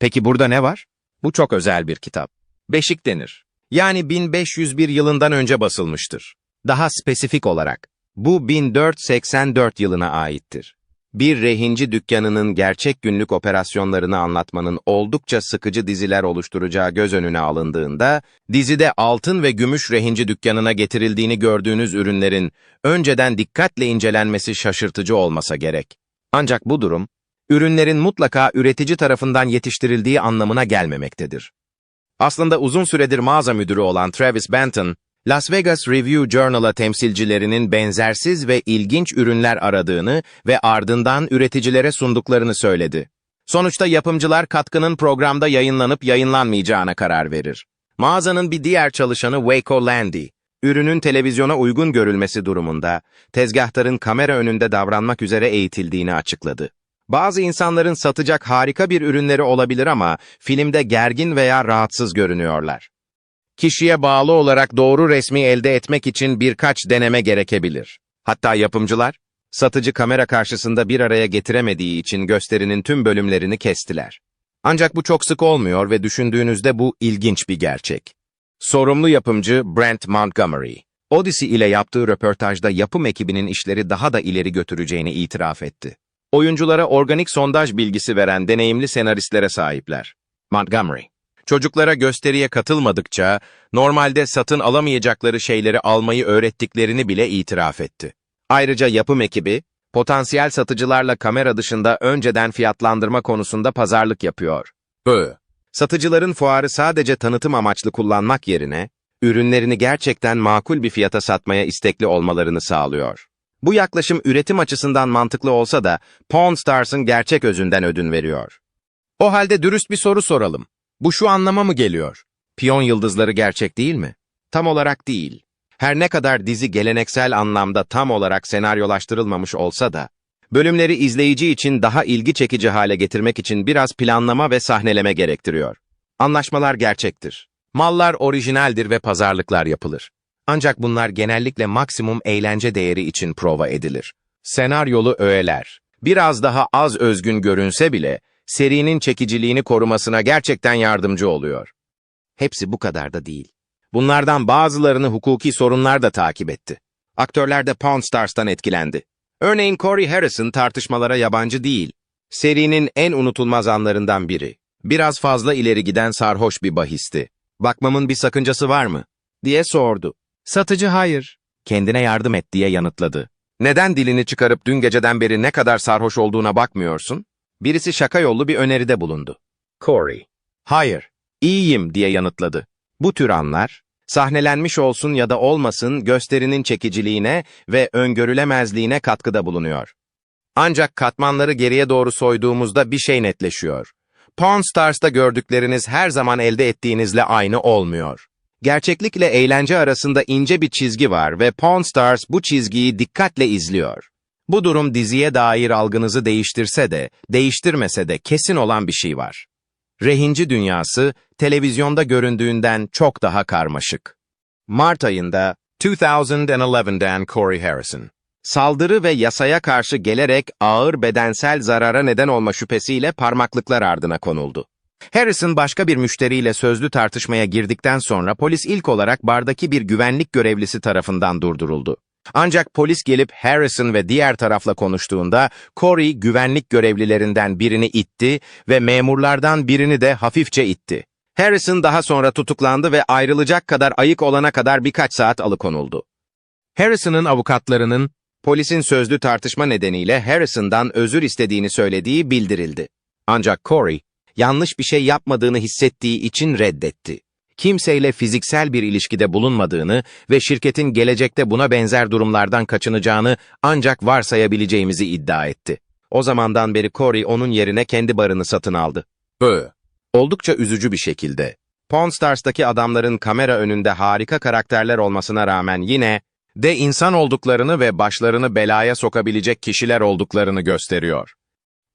Peki burada ne var? Bu çok özel bir kitap. Beşik denir. Yani 1501 yılından önce basılmıştır. Daha spesifik olarak, bu 1484 yılına aittir. Bir rehinci dükkanının gerçek günlük operasyonlarını anlatmanın oldukça sıkıcı diziler oluşturacağı göz önüne alındığında, dizide altın ve gümüş rehinci dükkanına getirildiğini gördüğünüz ürünlerin önceden dikkatle incelenmesi şaşırtıcı olmasa gerek. Ancak bu durum, ürünlerin mutlaka üretici tarafından yetiştirildiği anlamına gelmemektedir. Aslında uzun süredir mağaza müdürü olan Travis Benton, Las Vegas Review Journal'a temsilcilerinin benzersiz ve ilginç ürünler aradığını ve ardından üreticilere sunduklarını söyledi. Sonuçta yapımcılar katkının programda yayınlanıp yayınlanmayacağına karar verir. Mağazanın bir diğer çalışanı Waco Landy, ürünün televizyona uygun görülmesi durumunda, tezgahtarın kamera önünde davranmak üzere eğitildiğini açıkladı. Bazı insanların satacak harika bir ürünleri olabilir ama filmde gergin veya rahatsız görünüyorlar. Kişiye bağlı olarak doğru resmi elde etmek için birkaç deneme gerekebilir. Hatta yapımcılar, satıcı kamera karşısında bir araya getiremediği için gösterinin tüm bölümlerini kestiler. Ancak bu çok sık olmuyor ve düşündüğünüzde bu ilginç bir gerçek. Sorumlu yapımcı Brent Montgomery, Odyssey ile yaptığı röportajda yapım ekibinin işleri daha da ileri götüreceğini itiraf etti. Oyunculara organik sondaj bilgisi veren deneyimli senaristlere sahipler. Montgomery, çocuklara gösteriye katılmadıkça normalde satın alamayacakları şeyleri almayı öğrettiklerini bile itiraf etti. Ayrıca yapım ekibi, potansiyel satıcılarla kamera dışında önceden fiyatlandırma konusunda pazarlık yapıyor. Ö. Satıcıların fuarı sadece tanıtım amaçlı kullanmak yerine, ürünlerini gerçekten makul bir fiyata satmaya istekli olmalarını sağlıyor. Bu yaklaşım üretim açısından mantıklı olsa da Pawn Stars'ın gerçek özünden ödün veriyor. O halde dürüst bir soru soralım. Bu şu anlama mı geliyor? Piyon yıldızları gerçek değil mi? Tam olarak değil. Her ne kadar dizi geleneksel anlamda tam olarak senaryolaştırılmamış olsa da, bölümleri izleyici için daha ilgi çekici hale getirmek için biraz planlama ve sahneleme gerektiriyor. Anlaşmalar gerçektir. Mallar orijinaldir ve pazarlıklar yapılır. Ancak bunlar genellikle maksimum eğlence değeri için prova edilir. Senaryolu öğeler. Biraz daha az özgün görünse bile, serinin çekiciliğini korumasına gerçekten yardımcı oluyor. Hepsi bu kadar da değil. Bunlardan bazılarını hukuki sorunlar da takip etti. Aktörler de Pawn Stars'tan etkilendi. Örneğin Corey Harrison tartışmalara yabancı değil. Serinin en unutulmaz anlarından biri. Biraz fazla ileri giden sarhoş bir bahisti. Bakmamın bir sakıncası var mı? diye sordu. Satıcı hayır. Kendine yardım et diye yanıtladı. Neden dilini çıkarıp dün geceden beri ne kadar sarhoş olduğuna bakmıyorsun? Birisi şaka yollu bir öneride bulundu. Corey. Hayır, iyiyim diye yanıtladı. Bu tür anlar, sahnelenmiş olsun ya da olmasın gösterinin çekiciliğine ve öngörülemezliğine katkıda bulunuyor. Ancak katmanları geriye doğru soyduğumuzda bir şey netleşiyor. Pawn Stars'ta gördükleriniz her zaman elde ettiğinizle aynı olmuyor. Gerçeklikle eğlence arasında ince bir çizgi var ve Pawn Stars bu çizgiyi dikkatle izliyor. Bu durum diziye dair algınızı değiştirse de, değiştirmese de kesin olan bir şey var. Rehinci dünyası, televizyonda göründüğünden çok daha karmaşık. Mart ayında 2011'den Corey Harrison. Saldırı ve yasaya karşı gelerek ağır bedensel zarara neden olma şüphesiyle parmaklıklar ardına konuldu. Harrison başka bir müşteriyle sözlü tartışmaya girdikten sonra polis ilk olarak bardaki bir güvenlik görevlisi tarafından durduruldu. Ancak polis gelip Harrison ve diğer tarafla konuştuğunda Corey güvenlik görevlilerinden birini itti ve memurlardan birini de hafifçe itti. Harrison daha sonra tutuklandı ve ayrılacak kadar ayık olana kadar birkaç saat alıkonuldu. Harrison'ın avukatlarının polisin sözlü tartışma nedeniyle Harrison'dan özür istediğini söylediği bildirildi. Ancak Corey, yanlış bir şey yapmadığını hissettiği için reddetti. Kimseyle fiziksel bir ilişkide bulunmadığını ve şirketin gelecekte buna benzer durumlardan kaçınacağını ancak varsayabileceğimizi iddia etti. O zamandan beri Corey onun yerine kendi barını satın aldı. Bö. Oldukça üzücü bir şekilde. Pawn Stars'taki adamların kamera önünde harika karakterler olmasına rağmen yine de insan olduklarını ve başlarını belaya sokabilecek kişiler olduklarını gösteriyor.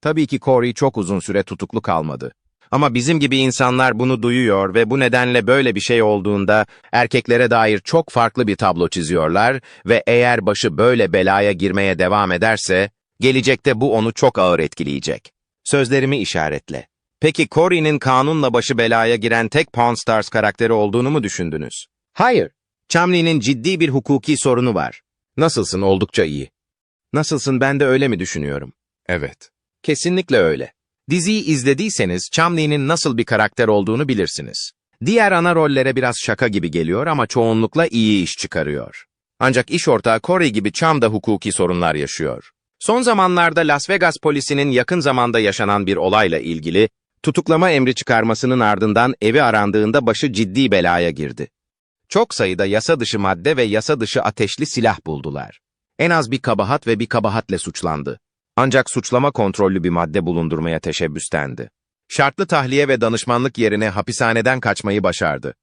Tabii ki Corey çok uzun süre tutuklu kalmadı. Ama bizim gibi insanlar bunu duyuyor ve bu nedenle böyle bir şey olduğunda erkeklere dair çok farklı bir tablo çiziyorlar ve eğer başı böyle belaya girmeye devam ederse, gelecekte bu onu çok ağır etkileyecek. Sözlerimi işaretle. Peki Cory'nin kanunla başı belaya giren tek Pawn Stars karakteri olduğunu mu düşündünüz? Hayır. Chumley'nin ciddi bir hukuki sorunu var. Nasılsın oldukça iyi. Nasılsın ben de öyle mi düşünüyorum? Evet. Kesinlikle öyle. Diziyi izlediyseniz Chumley'nin nasıl bir karakter olduğunu bilirsiniz. Diğer ana rollere biraz şaka gibi geliyor ama çoğunlukla iyi iş çıkarıyor. Ancak iş ortağı Corey gibi Chum da hukuki sorunlar yaşıyor. Son zamanlarda Las Vegas polisinin yakın zamanda yaşanan bir olayla ilgili tutuklama emri çıkarmasının ardından evi arandığında başı ciddi belaya girdi. Çok sayıda yasa dışı madde ve yasa dışı ateşli silah buldular. En az bir kabahat ve bir kabahatle suçlandı. Ancak suçlama kontrollü bir madde bulundurmaya teşebbüstendi. Şartlı tahliye ve danışmanlık yerine hapishaneden kaçmayı başardı.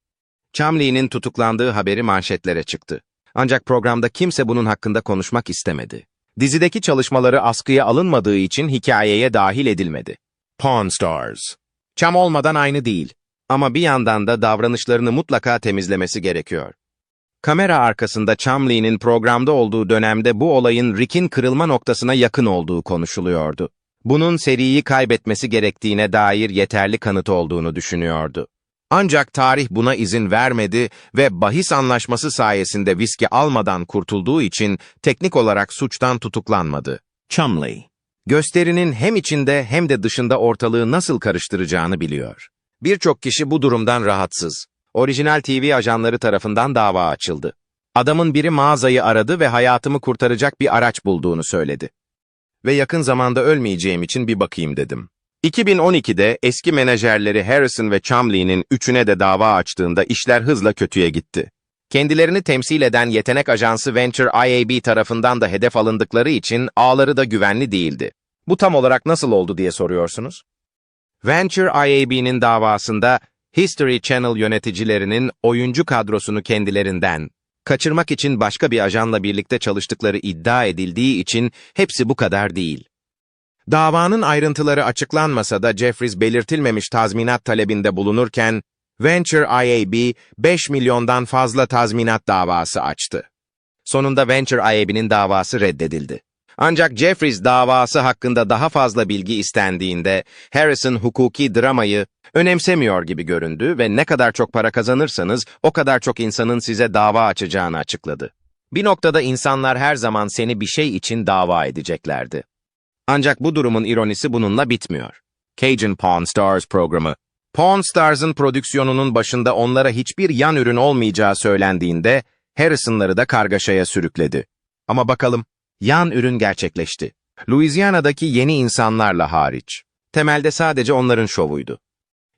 Chumley'nin tutuklandığı haberi manşetlere çıktı. Ancak programda kimse bunun hakkında konuşmak istemedi. Dizideki çalışmaları askıya alınmadığı için hikayeye dahil edilmedi. Pawn Stars. Çam olmadan aynı değil. Ama bir yandan da davranışlarını mutlaka temizlemesi gerekiyor. Kamera arkasında Chumley'nin programda olduğu dönemde bu olayın Rick'in kırılma noktasına yakın olduğu konuşuluyordu. Bunun seriyi kaybetmesi gerektiğine dair yeterli kanıt olduğunu düşünüyordu. Ancak tarih buna izin vermedi ve bahis anlaşması sayesinde viski almadan kurtulduğu için teknik olarak suçtan tutuklanmadı. Chumley, gösterinin hem içinde hem de dışında ortalığı nasıl karıştıracağını biliyor. Birçok kişi bu durumdan rahatsız. Orijinal TV ajanları tarafından dava açıldı. Adamın biri mağazayı aradı ve hayatımı kurtaracak bir araç bulduğunu söyledi. Ve yakın zamanda ölmeyeceğim için bir bakayım dedim. 2012'de eski menajerleri Harrison ve Chumley'nin üçüne de dava açtığında işler hızla kötüye gitti. Kendilerini temsil eden yetenek ajansı Venture IAB tarafından da hedef alındıkları için ağları da güvenli değildi. Bu tam olarak nasıl oldu diye soruyorsunuz? Venture IAB'nin davasında History Channel yöneticilerinin oyuncu kadrosunu kendilerinden kaçırmak için başka bir ajanla birlikte çalıştıkları iddia edildiği için hepsi bu kadar değil. Davanın ayrıntıları açıklanmasa da Jeffries belirtilmemiş tazminat talebinde bulunurken, Venture IAB 5 milyondan fazla tazminat davası açtı. Sonunda Venture IAB'nin davası reddedildi. Ancak Jeffries davası hakkında daha fazla bilgi istendiğinde Harrison hukuki dramayı önemsemiyor gibi göründü ve ne kadar çok para kazanırsanız o kadar çok insanın size dava açacağını açıkladı. Bir noktada insanlar her zaman seni bir şey için dava edeceklerdi. Ancak bu durumun ironisi bununla bitmiyor. Cajun Pawn Stars programı. Pawn Stars'ın prodüksiyonunun başında onlara hiçbir yan ürün olmayacağı söylendiğinde Harrison'ları da kargaşaya sürükledi. Ama bakalım, yan ürün gerçekleşti. Louisiana'daki yeni insanlarla hariç. Temelde sadece onların şovuydu.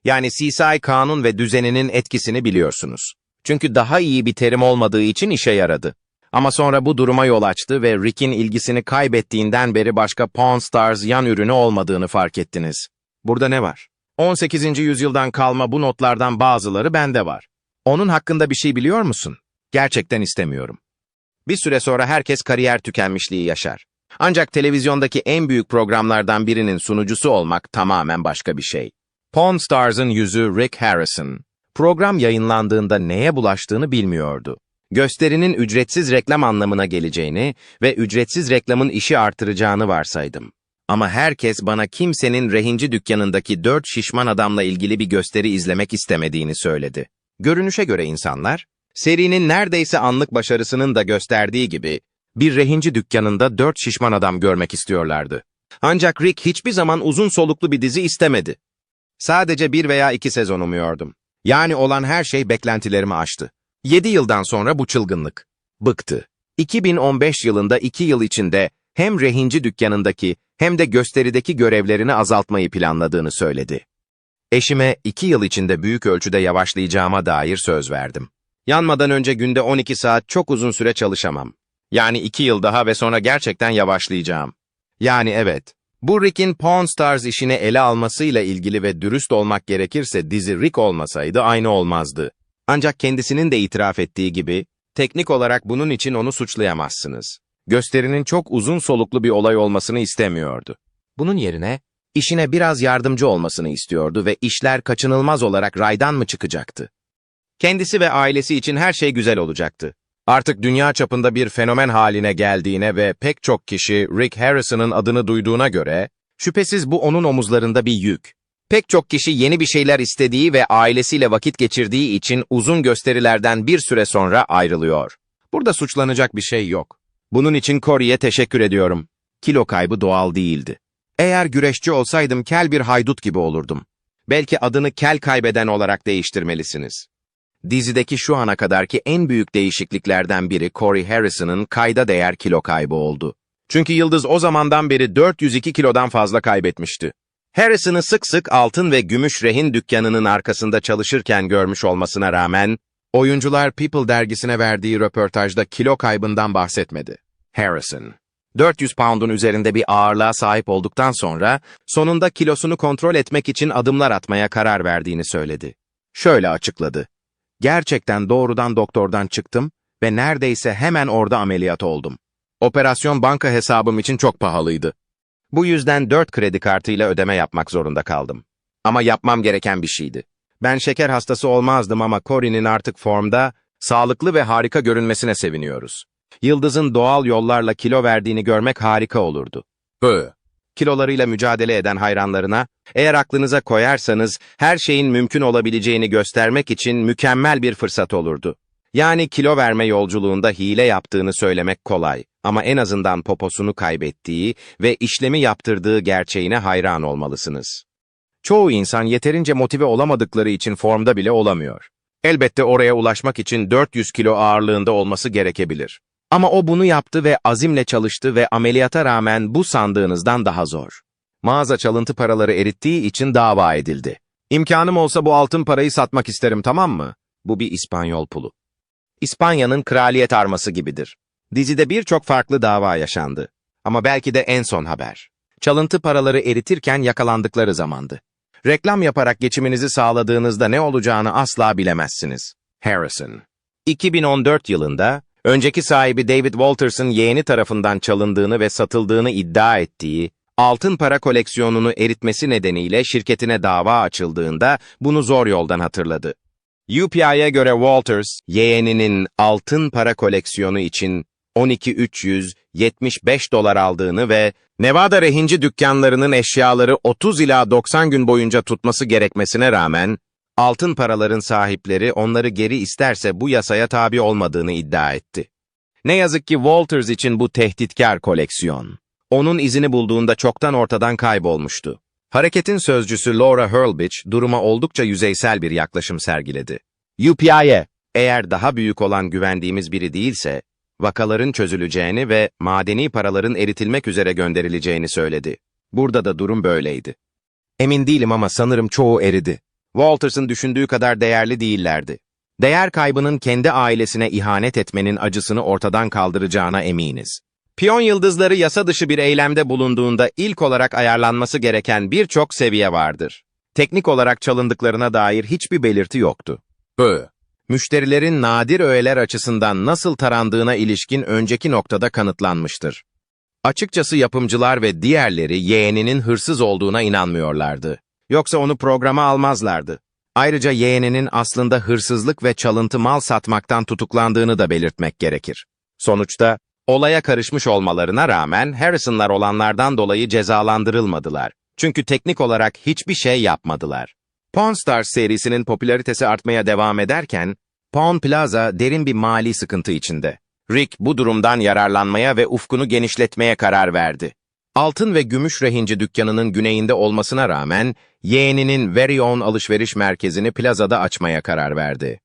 Yani CSI kanun ve düzeninin etkisini biliyorsunuz. Çünkü daha iyi bir terim olmadığı için işe yaradı. Ama sonra bu duruma yol açtı ve Rick'in ilgisini kaybettiğinden beri başka Pawn Stars yan ürünü olmadığını fark ettiniz. Burada ne var? 18. yüzyıldan kalma bu notlardan bazıları bende var. Onun hakkında bir şey biliyor musun? Gerçekten istemiyorum. Bir süre sonra herkes kariyer tükenmişliği yaşar. Ancak televizyondaki en büyük programlardan birinin sunucusu olmak tamamen başka bir şey. Pawn Stars'ın yüzü Rick Harrison. Program yayınlandığında neye bulaştığını bilmiyordu. Gösterinin ücretsiz reklam anlamına geleceğini ve ücretsiz reklamın işi artıracağını varsaydım. Ama herkes bana kimsenin rehinci dükkanındaki dört şişman adamla ilgili bir gösteri izlemek istemediğini söyledi. Görünüşe göre insanlar, serinin neredeyse anlık başarısının da gösterdiği gibi, bir rehinci dükkanında dört şişman adam görmek istiyorlardı. Ancak Rick hiçbir zaman uzun soluklu bir dizi istemedi. Sadece bir veya iki sezon umuyordum. Yani olan her şey beklentilerimi aştı. 7 yıldan sonra bu çılgınlık. Bıktı. 2015 yılında 2 yıl içinde hem rehinci dükkanındaki hem de gösterideki görevlerini azaltmayı planladığını söyledi. Eşime 2 yıl içinde büyük ölçüde yavaşlayacağıma dair söz verdim. Yanmadan önce günde 12 saat çok uzun süre çalışamam. Yani 2 yıl daha ve sonra gerçekten yavaşlayacağım. Yani evet, bu Rick'in Pawn Stars işini ele almasıyla ilgili ve dürüst olmak gerekirse dizi Rick olmasaydı aynı olmazdı. Ancak kendisinin de itiraf ettiği gibi, teknik olarak bunun için onu suçlayamazsınız. Gösterinin çok uzun soluklu bir olay olmasını istemiyordu. Bunun yerine, işine biraz yardımcı olmasını istiyordu ve işler kaçınılmaz olarak raydan mı çıkacaktı? Kendisi ve ailesi için her şey güzel olacaktı. Artık dünya çapında bir fenomen haline geldiğine ve pek çok kişi Rick Harrison'ın adını duyduğuna göre, şüphesiz bu onun omuzlarında bir yük. Pek çok kişi yeni bir şeyler istediği ve ailesiyle vakit geçirdiği için uzun gösterilerden bir süre sonra ayrılıyor. Burada suçlanacak bir şey yok. Bunun için Corey'e teşekkür ediyorum. Kilo kaybı doğal değildi. Eğer güreşçi olsaydım kel bir haydut gibi olurdum. Belki adını kel kaybeden olarak değiştirmelisiniz. Dizideki şu ana kadarki en büyük değişikliklerden biri Corey Harrison'ın kayda değer kilo kaybı oldu. Çünkü Yıldız o zamandan beri 402 kilodan fazla kaybetmişti. Harrison'ı sık sık altın ve gümüş rehin dükkanının arkasında çalışırken görmüş olmasına rağmen, oyuncular People dergisine verdiği röportajda kilo kaybından bahsetmedi. Harrison, 400 pound'un üzerinde bir ağırlığa sahip olduktan sonra, sonunda kilosunu kontrol etmek için adımlar atmaya karar verdiğini söyledi. Şöyle açıkladı. Gerçekten doğrudan doktordan çıktım ve neredeyse hemen orada ameliyat oldum. Operasyon banka hesabım için çok pahalıydı. Bu yüzden 4 kredi kartıyla ödeme yapmak zorunda kaldım. Ama yapmam gereken bir şeydi. Ben şeker hastası olmazdım ama Cory'nin artık formda, sağlıklı ve harika görünmesine seviniyoruz. Yıldız'ın doğal yollarla kilo verdiğini görmek harika olurdu. Bö. Kilolarıyla mücadele eden hayranlarına, eğer aklınıza koyarsanız her şeyin mümkün olabileceğini göstermek için mükemmel bir fırsat olurdu. Yani kilo verme yolculuğunda hile yaptığını söylemek kolay ama en azından poposunu kaybettiği ve işlemi yaptırdığı gerçeğine hayran olmalısınız. Çoğu insan yeterince motive olamadıkları için formda bile olamıyor. Elbette oraya ulaşmak için 400 kilo ağırlığında olması gerekebilir. Ama o bunu yaptı ve azimle çalıştı ve ameliyata rağmen bu sandığınızdan daha zor. Mağaza çalıntı paraları erittiği için dava edildi. İmkanım olsa bu altın parayı satmak isterim tamam mı? Bu bir İspanyol pulu. İspanya'nın kraliyet arması gibidir. Dizide birçok farklı dava yaşandı. Ama belki de en son haber. Çalıntı paraları eritirken yakalandıkları zamandı. Reklam yaparak geçiminizi sağladığınızda ne olacağını asla bilemezsiniz. Harrison 2014 yılında, önceki sahibi David Walters'ın yeğeni tarafından çalındığını ve satıldığını iddia ettiği, altın para koleksiyonunu eritmesi nedeniyle şirketine dava açıldığında bunu zor yoldan hatırladı. UPI'ye göre Walters, yeğeninin altın para koleksiyonu için 12.375 dolar aldığını ve Nevada rehinci dükkanlarının eşyaları 30 ila 90 gün boyunca tutması gerekmesine rağmen, altın paraların sahipleri onları geri isterse bu yasaya tabi olmadığını iddia etti. Ne yazık ki Walters için bu tehditkar koleksiyon. Onun izini bulduğunda çoktan ortadan kaybolmuştu. Hareketin sözcüsü Laura Hurlbich duruma oldukça yüzeysel bir yaklaşım sergiledi. UPI'ye, eğer daha büyük olan güvendiğimiz biri değilse, vakaların çözüleceğini ve madeni paraların eritilmek üzere gönderileceğini söyledi. Burada da durum böyleydi. Emin değilim ama sanırım çoğu eridi. Walters'ın düşündüğü kadar değerli değillerdi. Değer kaybının kendi ailesine ihanet etmenin acısını ortadan kaldıracağına eminiz. Piyon yıldızları yasa dışı bir eylemde bulunduğunda ilk olarak ayarlanması gereken birçok seviye vardır. Teknik olarak çalındıklarına dair hiçbir belirti yoktu. Ö. Müşterilerin nadir öğeler açısından nasıl tarandığına ilişkin önceki noktada kanıtlanmıştır. Açıkçası yapımcılar ve diğerleri yeğeninin hırsız olduğuna inanmıyorlardı. Yoksa onu programa almazlardı. Ayrıca yeğeninin aslında hırsızlık ve çalıntı mal satmaktan tutuklandığını da belirtmek gerekir. Sonuçta, olaya karışmış olmalarına rağmen Harrison'lar olanlardan dolayı cezalandırılmadılar. Çünkü teknik olarak hiçbir şey yapmadılar. Pawn Stars serisinin popülaritesi artmaya devam ederken, Pawn Plaza derin bir mali sıkıntı içinde. Rick bu durumdan yararlanmaya ve ufkunu genişletmeye karar verdi. Altın ve gümüş rehinci dükkanının güneyinde olmasına rağmen, yeğeninin Very Own alışveriş merkezini plazada açmaya karar verdi.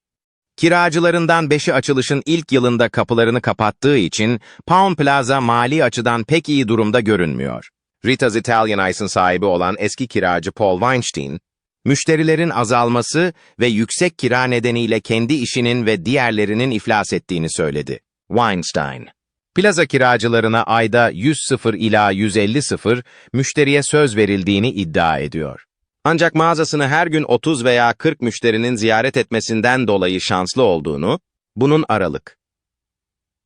Kiracılarından beşi açılışın ilk yılında kapılarını kapattığı için Pound Plaza mali açıdan pek iyi durumda görünmüyor. Rita's Italian Ice'ın sahibi olan eski kiracı Paul Weinstein, müşterilerin azalması ve yüksek kira nedeniyle kendi işinin ve diğerlerinin iflas ettiğini söyledi. Weinstein, plaza kiracılarına ayda 100 sıfır ila 150 sıfır müşteriye söz verildiğini iddia ediyor. Ancak mağazasını her gün 30 veya 40 müşterinin ziyaret etmesinden dolayı şanslı olduğunu, bunun aralık.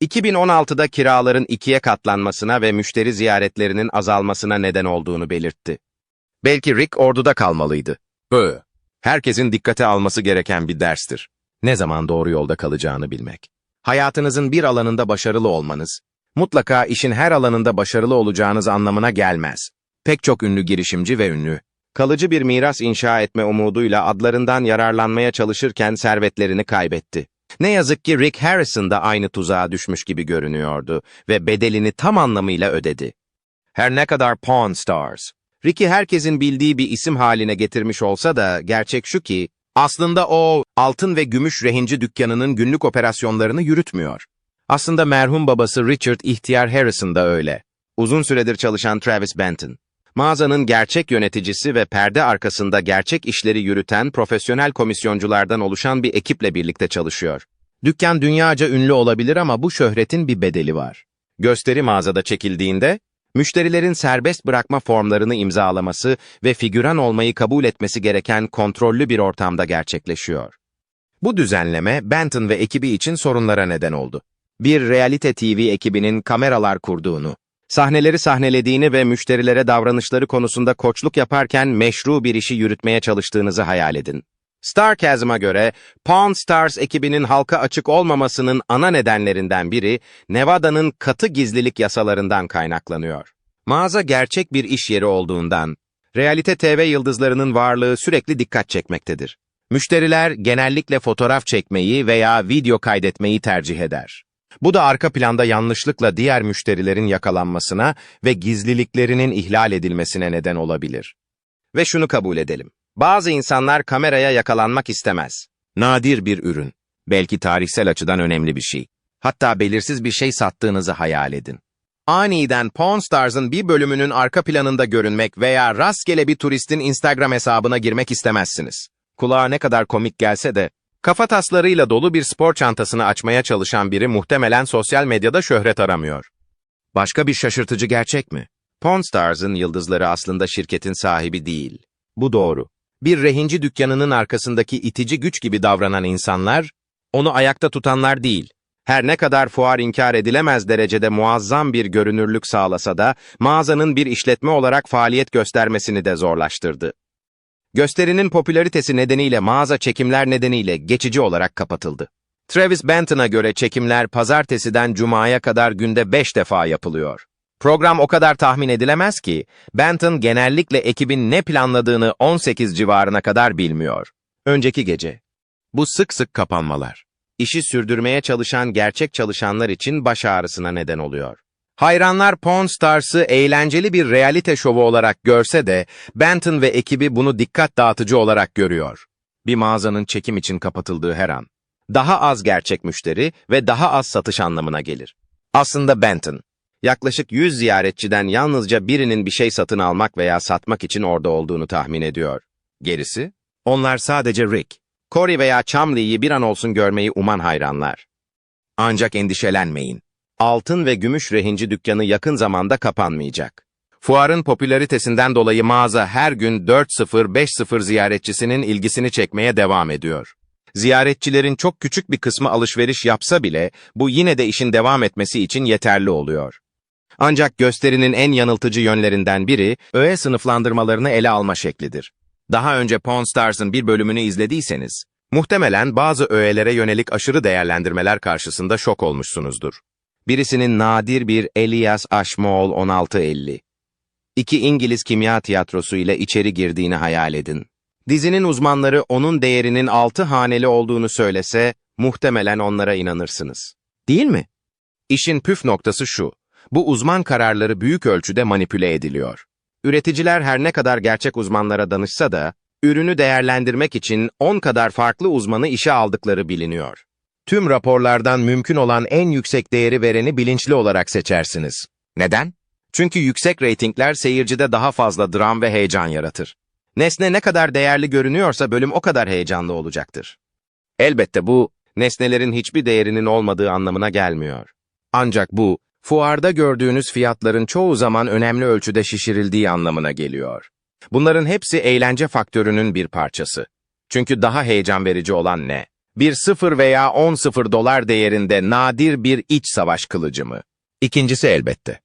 2016'da kiraların ikiye katlanmasına ve müşteri ziyaretlerinin azalmasına neden olduğunu belirtti. Belki Rick orduda kalmalıydı. Bö. Herkesin dikkate alması gereken bir derstir. Ne zaman doğru yolda kalacağını bilmek. Hayatınızın bir alanında başarılı olmanız, mutlaka işin her alanında başarılı olacağınız anlamına gelmez. Pek çok ünlü girişimci ve ünlü, Kalıcı bir miras inşa etme umuduyla adlarından yararlanmaya çalışırken servetlerini kaybetti. Ne yazık ki Rick Harrison da aynı tuzağa düşmüş gibi görünüyordu ve bedelini tam anlamıyla ödedi. Her ne kadar Pawn Stars, Rick'i herkesin bildiği bir isim haline getirmiş olsa da gerçek şu ki, aslında o altın ve gümüş rehinci dükkanının günlük operasyonlarını yürütmüyor. Aslında merhum babası Richard İhtiyar Harrison da öyle. Uzun süredir çalışan Travis Benton. Mağazanın gerçek yöneticisi ve perde arkasında gerçek işleri yürüten profesyonel komisyonculardan oluşan bir ekiple birlikte çalışıyor. Dükkan dünyaca ünlü olabilir ama bu şöhretin bir bedeli var. Gösteri mağazada çekildiğinde, müşterilerin serbest bırakma formlarını imzalaması ve figüran olmayı kabul etmesi gereken kontrollü bir ortamda gerçekleşiyor. Bu düzenleme Benton ve ekibi için sorunlara neden oldu. Bir realite TV ekibinin kameralar kurduğunu, sahneleri sahnelediğini ve müşterilere davranışları konusunda koçluk yaparken meşru bir işi yürütmeye çalıştığınızı hayal edin. Starcasm'a göre Pawn Stars ekibinin halka açık olmamasının ana nedenlerinden biri Nevada'nın katı gizlilik yasalarından kaynaklanıyor. Mağaza gerçek bir iş yeri olduğundan, realite TV yıldızlarının varlığı sürekli dikkat çekmektedir. Müşteriler genellikle fotoğraf çekmeyi veya video kaydetmeyi tercih eder. Bu da arka planda yanlışlıkla diğer müşterilerin yakalanmasına ve gizliliklerinin ihlal edilmesine neden olabilir. Ve şunu kabul edelim. Bazı insanlar kameraya yakalanmak istemez. Nadir bir ürün. Belki tarihsel açıdan önemli bir şey. Hatta belirsiz bir şey sattığınızı hayal edin. Aniden Pawn Stars'ın bir bölümünün arka planında görünmek veya rastgele bir turistin Instagram hesabına girmek istemezsiniz. Kulağa ne kadar komik gelse de, kafa taslarıyla dolu bir spor çantasını açmaya çalışan biri muhtemelen sosyal medyada şöhret aramıyor. Başka bir şaşırtıcı gerçek mi? Pawn Stars'ın yıldızları aslında şirketin sahibi değil. Bu doğru. Bir rehinci dükkanının arkasındaki itici güç gibi davranan insanlar, onu ayakta tutanlar değil. Her ne kadar fuar inkar edilemez derecede muazzam bir görünürlük sağlasa da, mağazanın bir işletme olarak faaliyet göstermesini de zorlaştırdı. Gösterinin popülaritesi nedeniyle mağaza çekimler nedeniyle geçici olarak kapatıldı. Travis Benton'a göre çekimler pazartesiden cumaya kadar günde 5 defa yapılıyor. Program o kadar tahmin edilemez ki, Benton genellikle ekibin ne planladığını 18 civarına kadar bilmiyor. Önceki gece. Bu sık sık kapanmalar. İşi sürdürmeye çalışan gerçek çalışanlar için baş ağrısına neden oluyor. Hayranlar Pawn Stars'ı eğlenceli bir realite şovu olarak görse de, Benton ve ekibi bunu dikkat dağıtıcı olarak görüyor. Bir mağazanın çekim için kapatıldığı her an. Daha az gerçek müşteri ve daha az satış anlamına gelir. Aslında Benton, yaklaşık 100 ziyaretçiden yalnızca birinin bir şey satın almak veya satmak için orada olduğunu tahmin ediyor. Gerisi? Onlar sadece Rick, Corey veya Chumley'i bir an olsun görmeyi uman hayranlar. Ancak endişelenmeyin. Altın ve gümüş rehinci dükkanı yakın zamanda kapanmayacak. Fuarın popülaritesinden dolayı mağaza her gün 4-0-5-0 ziyaretçisinin ilgisini çekmeye devam ediyor. Ziyaretçilerin çok küçük bir kısmı alışveriş yapsa bile bu yine de işin devam etmesi için yeterli oluyor. Ancak gösterinin en yanıltıcı yönlerinden biri, öğe sınıflandırmalarını ele alma şeklidir. Daha önce Pawn Stars'ın bir bölümünü izlediyseniz, muhtemelen bazı öğelere yönelik aşırı değerlendirmeler karşısında şok olmuşsunuzdur. Birisinin nadir bir Elias Ashmole 1650. İki İngiliz kimya tiyatrosu ile içeri girdiğini hayal edin. Dizinin uzmanları onun değerinin altı haneli olduğunu söylese, muhtemelen onlara inanırsınız. Değil mi? İşin püf noktası şu. Bu uzman kararları büyük ölçüde manipüle ediliyor. Üreticiler her ne kadar gerçek uzmanlara danışsa da, ürünü değerlendirmek için 10 kadar farklı uzmanı işe aldıkları biliniyor. Tüm raporlardan mümkün olan en yüksek değeri vereni bilinçli olarak seçersiniz. Neden? Çünkü yüksek reytingler seyircide daha fazla dram ve heyecan yaratır. Nesne ne kadar değerli görünüyorsa bölüm o kadar heyecanlı olacaktır. Elbette bu, nesnelerin hiçbir değerinin olmadığı anlamına gelmiyor. Ancak bu, fuarda gördüğünüz fiyatların çoğu zaman önemli ölçüde şişirildiği anlamına geliyor. Bunların hepsi eğlence faktörünün bir parçası. Çünkü daha heyecan verici olan ne? Bir sıfır veya on sıfır dolar değerinde nadir bir iç savaş kılıcı mı? İkincisi elbette.